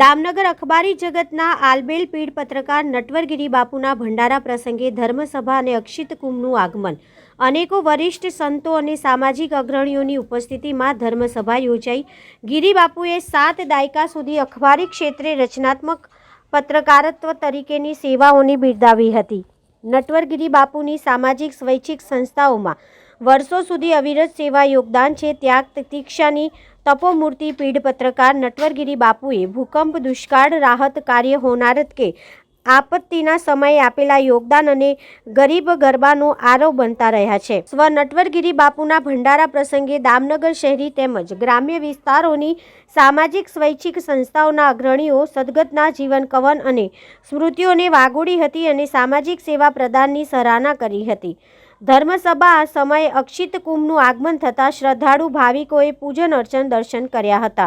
દામનગર અખબારી જગતના આલબેલ પીઢ પત્રકાર નટવરગીરી બાપુના ભંડારા પ્રસંગે ધર્મસભા અને અક્ષિત કુંભનું આગમન. અનેકો વરિષ્ઠ સંતો અને સામાજિક અગ્રણીઓની ઉપસ્થિતિમાં ધર્મસભા યોજાઈ. ગીરી બાપુએ સાત દાયકા સુધી અખબારી ક્ષેત્રે રચનાત્મક પત્રકારત્વ તરીકેની સેવાઓની બિરદાવી હતી. નટવરગીરી બાપુની સામાજિક સ્વૈચ્છિક સંસ્થાઓમાં વર્ષો સુધી અવિરત સેવા યોગદાન છે. ત્યાગ, તિક્ષાની તપોમૂર્તિ પીઢ પત્રકાર નટવરગીરી બાપુએ ભૂકંપ, દુષ્કાળ, રાહત કાર્ય હોનારત કે આપત્તિના સમયે આપેલા યોગદાન અને ગરીબ ગરબાનો આરવ બનતા રહ્યા છે. સ્વ નટવરગીરી બાપુના ભંડારા પ્રસંગે દામનગર શહેરી તેમજ ગ્રામ્ય વિસ્તારોની સામાજિક સ્વૈચ્છિક સંસ્થાઓના અગ્રણીઓ સદગતના જીવન કવન અને સ્મૃતિઓને વાગોડી હતી અને સામાજિક સેવા પ્રદાનની સરાહના કરી હતી. ધર્મસભા આ સમયે અક્ષિત કુંભનું આગમન થતાં શ્રદ્ધાળુ ભાવિકોએ પૂજન અર્ચન દર્શન કર્યા હતા.